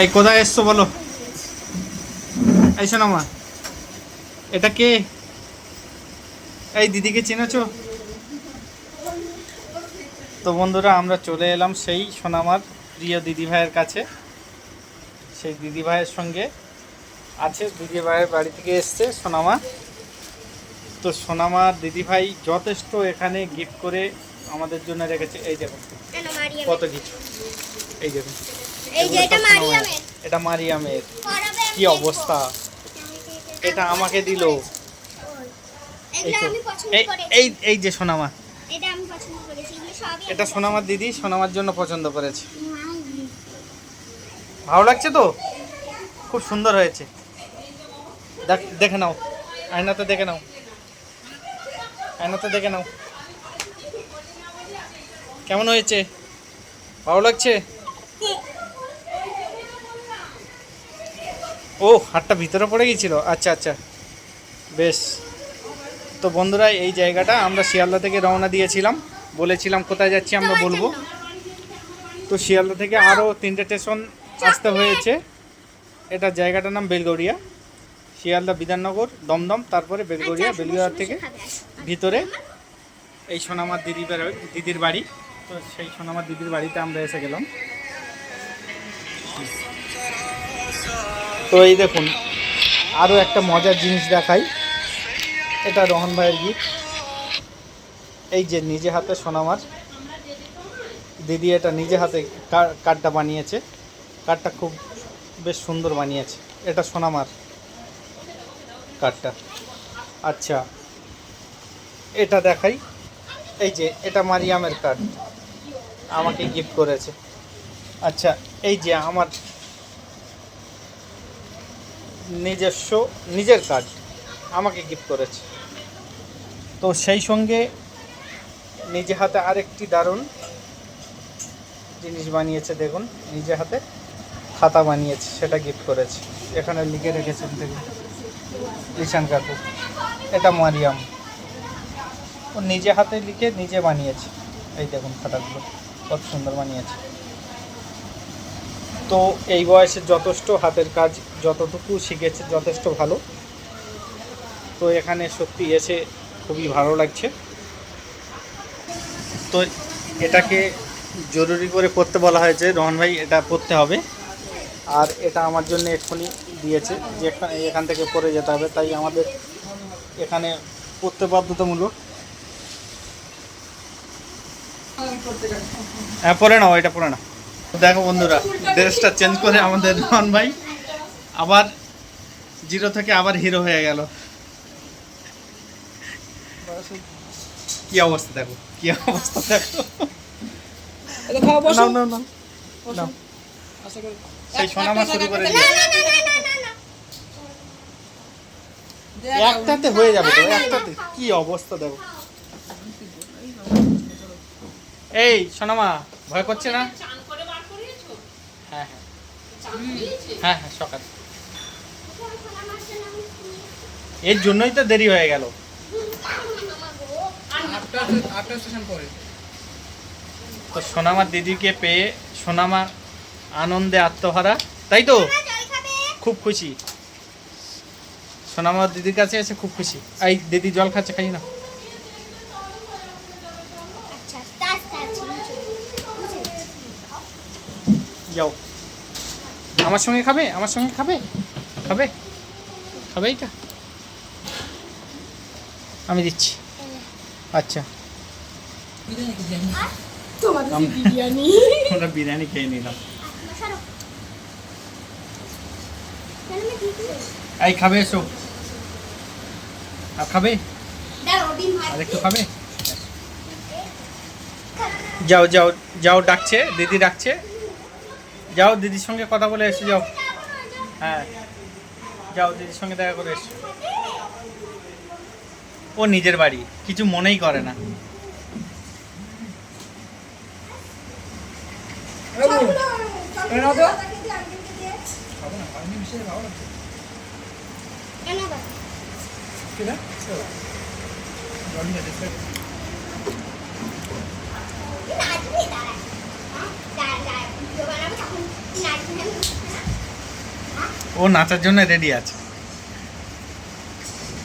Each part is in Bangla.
এই কোথায় এসছো বলো? এই শোনো মা এটা কে? এই দিদিকে চিনেছো? তো বন্ধুরা আমরা চলে এলাম সেই সোনামার প্রিয় দিদি ভাইয়ের কাছে। সেই দিদি ভাইয়ের সঙ্গে আছে দিদি ভাইয়ের বাড়ি থেকে এসছে সোনামা। তো সোনামার দিদি ভাই যথেষ্ট এখানে গিফট করে আমাদের জন্য রেখেছে। এই দেখুন কত কিছু। এই দেখুন এই যে এটা মারিয়ামের। এটা মারিয়ামের। কি অবস্থা? এটা আমাকে দিল। এই এই এই এই যে সোনামা। এটা সোনামার দিদি সোনামার জন্য পছন্দ করেছে। ভালো লাগছে তো? খুব সুন্দর হয়েছে। দেখ দেখে নাও। আয়নাতে দেখে নাও। আয়নাতে দেখে নাও। কেমন হয়েছে? ভালো লাগছে? ও হাতটা ভিতরে পড়ে গিয়েছিল? আচ্ছা আচ্ছা। বেশ। তো বন্ধুরা এই জায়গাটা আমরা শিয়ালদা থেকে রওনা দিয়েছিলাম। বলেছিলাম কোথায় যাচ্ছি আমরা বলব। তো শিয়ালদা থেকে আরও তিনটে স্টেশন আসতে হয়েছে। এটা জায়গাটার নাম বেলগড়িয়া। শিয়ালদা বিধাননগর দমদম তারপরে বেলগড়িয়া আচ্ছা, বেলগড়িয়া থেকে। ভিতরে। এই সোনামার দিদি দিদির বাড়ি। তো সেই সোনামার দিদির বাড়িতে আমরা এসে গেলাম। তো এই দেখুন আরও একটা মজার জিনিস দেখাই। এটা রোহন ভাইয়ের গিফট। এই যে নিজে হাতে সোনামার। দিদি এটা নিজে হাতে কার্ডটা বানিয়েছে। কার্ডটা খুব বেশ সুন্দর বানিয়েছে। এটা সোনামার কার্ডটা। আচ্ছা এটা দেখাই। এই যে এটা মারিয়ামের কার্ড। আমাকে গিফট করেছে। আচ্ছা এই যে আমার নিজস্ব, নিজের কাজ আমাকে গিফট করেছে। তো সেই সঙ্গে নিজে হাতে আরেকটি দারুণ জিনিস বানিয়েছে, দেখুন, নিজে হাতে খাতা বানিয়েছে, সেটা গিফট করেছে। এখানে লিখে রেখেছেন, দেখুন, ঈশান কাকু। এটা মারিয়াম। ও নিজে হাতে লিখে নিজে বানিয়েছে। এই দেখুন খাতাগুলো, কত সুন্দর বানিয়েছে। তো এই বয়সে যথেষ্ট হাতের কাজ যতটুকু শিখেছে যথেষ্ট ভালো। তো এখানে সত্যি এসে খুবই ভালো লাগছে। তো এটাকে জরুরি করে পড়তে বলা হয়েছে। রোহন ভাই, এটা পড়তে হবে। আর এটা আমার জন্য এক্ষুনি দিয়েছে যে এখান থেকে পড়ে যেতে হবে। তাই আমাদের এখানে পড়তে বাধ্যতামূলক। হ্যাঁ পড়ে নাও, এটা পড়ে নাও। দেখো বন্ধুরা, ড্রেসটা চেঞ্জ করে আমাদের রোহন ভাই আবার জিরো থেকে আবার হিরো হয়ে গেল। কি অবস্থা দেখো কি অবস্থা দেখো। করি সেই সোনামা শুরু করে না না না না না না না। একটাতে হয়ে যাবে তো একটাতে। কি অবস্থা দেখো। এই সোনামা ভয় করছে না? হ্যাঁ হ্যাঁ। হ্যাঁ হ্যাঁ সকাল। এর জন্যই তো দেরি হয়ে গেল। তো সোনামার দিদিকে পেয়ে সোনামা আনন্দে আত্মহারা। তাই তো? খুব খুশি। সোনামার দিদির কাছে এসে খুব খুশি। এই দিদি জল খাচ্ছে, খাই না। যাও। আমার সঙ্গে খাবে? আমার সঙ্গে খাবে? খাবে? খাবে এইটা? আমি দিচ্ছি। আচ্ছা। বিরিয়ানি। আমরা খেয়ে নিলাম। এই খাবে এসো। আর খাবে? আর একটু খাবে? যাও যাও যাও ডাকছে দিদি ডাকছে। যাও দিদির সঙ্গে কথা বলে এসো যাও। হ্যাঁ। যাও দিদির সঙ্গে দেখা করে এসো। ও নিজের বাড়ি কিছু মনেই করে না। ও নাচার জন্য রেডি আছে।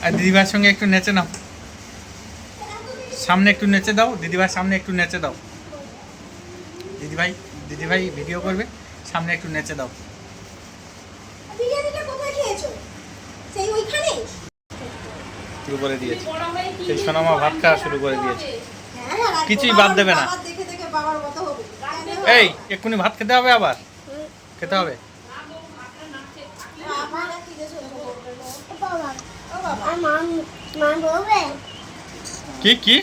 আর দিদিভাইয়ের সঙ্গে একটু নেচে নাও। সামনে একটু নেচে দাও দিদিভাই সামনে একটু নেচে দাও। দিদিভাই দিদিভাই ভিডিও করবে সামনে একটু নেচে দাও। শুরু করে দিয়েছে। সেই সোনামা ভাত খাওয়া শুরু করে দিয়েছে। হ্যাঁ, কিছুই বাদ দেবে না। বাবার দেখে দেখে বাবার মতো হবে। এই এক্ষুনি ভাত খেতে হবে আবার? খেতে হবে? মা মা বলবে? কি কি?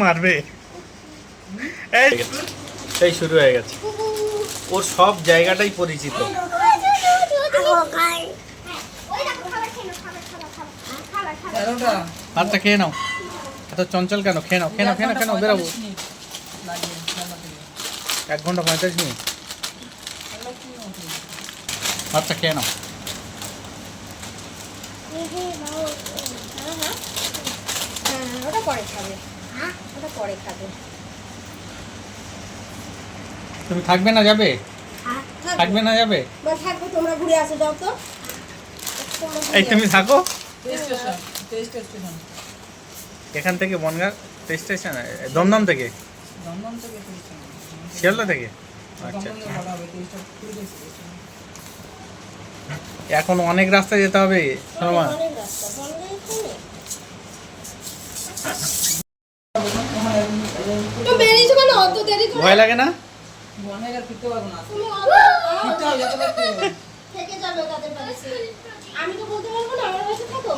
মারবে। এই শুরু হয়ে গেছে। ওর সব জায়গাটাই পরিচিত। ওই খেয়ে নাও, এত চঞ্চল কেন? খেয়ে নাও খেয়ে নাও খেয়ে নাও খেয়ে নাও বেরোবো। এক ঘণ্টা পঁয়তাল্লিশ মিনিট। ভাতটা খেয়ে নাও। তুমি থাকবে না যাবে? থাকবে না যাবে? তোমরা ঘুরে আসো যাও তো এই তুমি থাকো। এখান থেকে বনগা স্টেশন দমদম থেকে দমদম থেকে? শিয়ালদা থেকে? আচ্ছা দমদম থেকে ভাড়া হবে তেইশটা কুড়ি স্টেশন এখন অনেক রাস্তা যেতে হবে করে? ভয় লাগে না?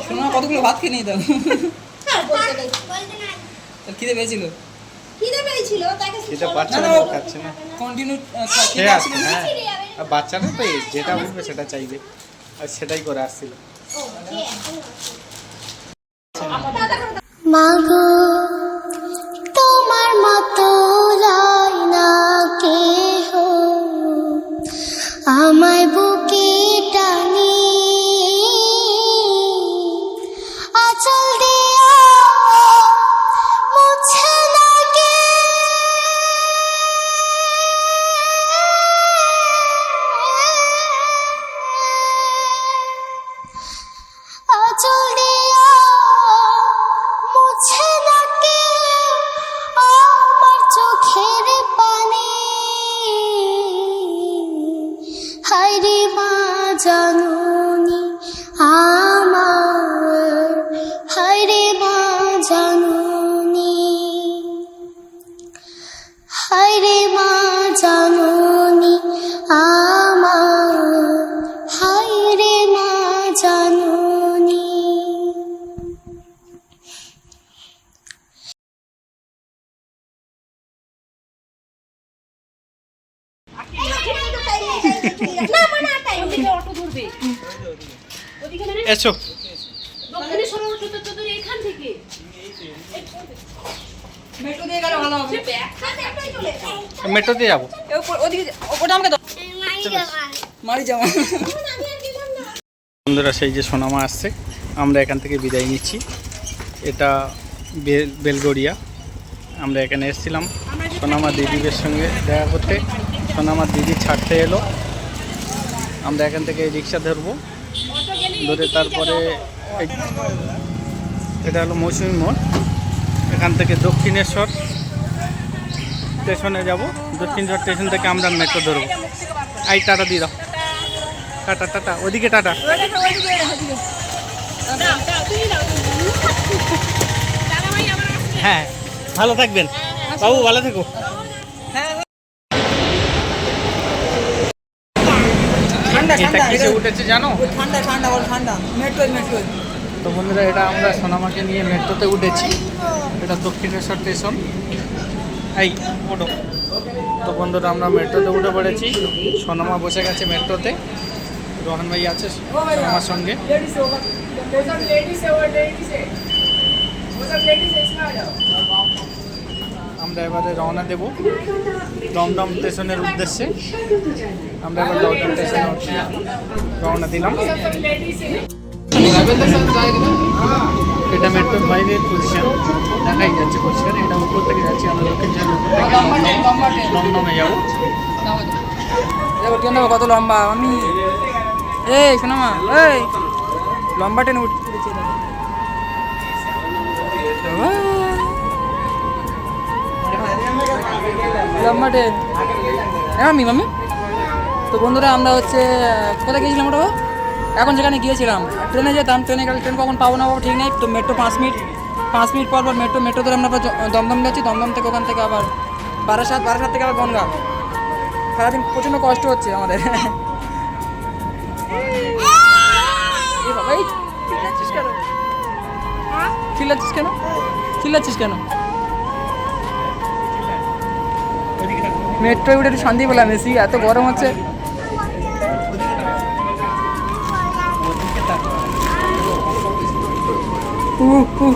শোনো কতগুলো ভাত খেয়ে নিয়ে দাও? হ্যাঁ খিদে পেয়েছিল? খিদে পেয়েছিল তাকে সেটা বাচ্চা না, না, খাচ্ছে কন্টিনিউ হ্যাঁ। বাচ্চারা তো যেটা বলবে সেটা চাইবে। আর সেটাই করে আসছিল। মাগো আমি আর গেলাম না। বন্ধুরা সেই যে সোনামা আসছে আমরা এখান থেকে বিদায় নিচ্ছি। এটা বেল বেলগড়িয়া। আমরা এখানে এসেছিলাম। সোনামা দিদিদের সঙ্গে দেখা করতে। সোনামা দিদি ছাড়তে এলো। আমরা এখান থেকে রিক্সা ধরবো। ধরে তারপরে এটা হলো মৌসুমী মোড়। এখান থেকে দক্ষিণেশ্বর স্টেশনে যাব। দক্ষিণেশ্বর স্টেশন থেকে আমরা মেট্রো ধরবো। আই টাটা দিয়ে দাও। Tata tata. ওদিকে টাটা। হ্যাঁ ভালো থাকবেন। বাবু, ভালো থেকো। এটা কিসে উঠেছে জানো? ঠান্ডা ঠান্ডা ওর ঠান্ডা মেট্রো মেট্রো তো বন্ধুরা এটা আমরা সোনামাকে নিয়ে মেট্রোতে উঠেছি। এটা দক্ষিণেশ্বর স্টেশন এই ওঠো। তো বন্ধুরা আমরা মেট্রোতে উঠে পড়েছি। সোনামা বসে গেছে মেট্রোতে রোহন ভাই আছে সোনামার সঙ্গে। আমরা এবারে রওনা দেব দমদম স্টেশনের উদ্দেশ্যে। আমরা এবার দমদম স্টেশনে রওনা দিলাম। এটা মেট্রোর বাইরের পজিশন দেখাই যাচ্ছে পরিষ্কার এটা উপর থেকে যাচ্ছে, আমরা উপর থেকে দমদমে যাব। কত লম্বা, আমি এই শোনো মা এই, লম্বা ট্রেন উঠছে। লম্বা ট্রেন হ্যাঁ মামি মামি তো বন্ধুরা আমরা হচ্ছে কোথায় গিয়েছিলাম ওটা এখন যেখানে গিয়েছিলাম। ট্রেনে যেতাম ট্রেনে গেলে ট্রেন কখন পাবো না পাবো ঠিক নেই। তো মেট্রো পাঁচ মিনিট পাঁচ মিনিট পর পর মেট্রো মেট্রো ধরে আমরা দমদম যাচ্ছি। দমদম থেকে ওখান থেকে আবার বারাসাত বারাসাত থেকে আবার বনগা সারাদিন প্রচণ্ড কষ্ট হচ্ছে আমাদের। বাবা, চিল্লাচ্ছিস কেন? চিল্লাচ্ছিস কেন? চিল্লাচ্ছিস কেন? মেট্রো উঠে একটু শান্তি পেলাম এসি এত গরম হচ্ছে।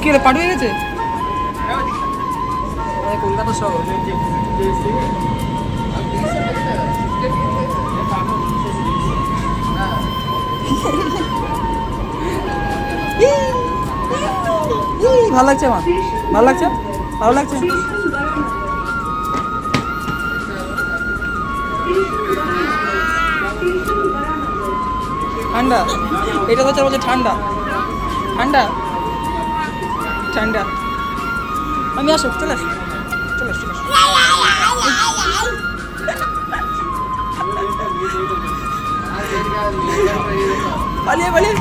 কি রে পাঠিয়ে গেছে? এই কলকাতা শহর। ভালো লাগছে আমার? ভালো লাগছে? ভালো লাগছে? ঠান্ডা। এটা হচ্ছে বলছে ঠান্ডা। ঠান্ডা? ঠান্ডা। আমি আসো, চলে আসো। চলে আসো পালিয়ে পালিয়ে।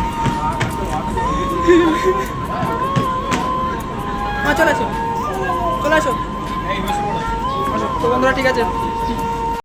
হ্যাঁ চলে আসো। চলে আসো। তো বন্ধুরা, ঠিক আছে।